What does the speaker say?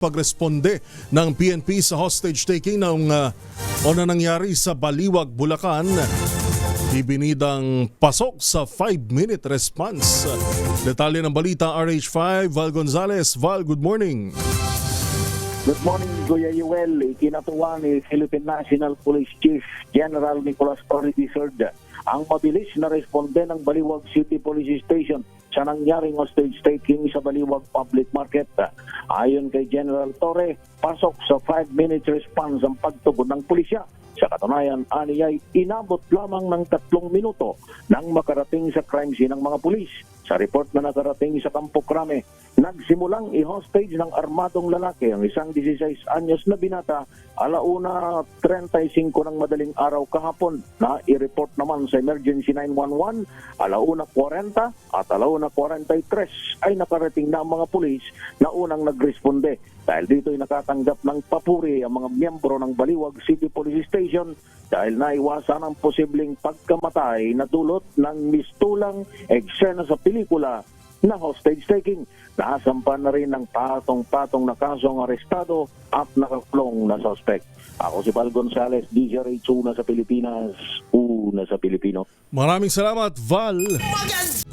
pagresponde ng PNP sa hostage taking ng uh, o na nangyari sa Baliwag, Bulacan. Ibinidang pasok sa 5-minute response. Detalye ng balita RH5, Val Gonzalez. Val, good morning. Good morning, Kuya Yuel. Ikinatuwa ni Philippine National Police Chief General Nicolas Torre III ang mabilis na responde ng Baliwag City Police Station sa nangyaring hostage taking sa Baliwag Public Market. Ayon kay General Torre, pasok sa 5-minute response ang pagtugon ng pulisya. Sa katunayan, ani ay inabot lamang ng tatlong minuto nang makarating sa crime scene ng mga pulis. Sa report na nakarating sa Campo Crame, nagsimulang i-hostage ng armadong lalaki ang isang 16 anyos na binata alauna 35 ng madaling araw kahapon na i-report naman sa Emergency 911 alauna 40 at alauna 43 ay nakarating na ang mga pulis na unang nagresponde. Dahil dito ay nakatanggap ng papuri ang mga miyembro ng Baliwag City Police Station dahil naiwasan ang posibleng pagkamatay na dulot ng mistulang eksena sa pelikula na hostage taking. Nakasampan na rin ng patong-patong na kasong arestado at nakakulong na suspect. Ako si Val Gonzalez, DJRH una sa Pilipinas, una sa Pilipino. Maraming salamat, Val. Maganda!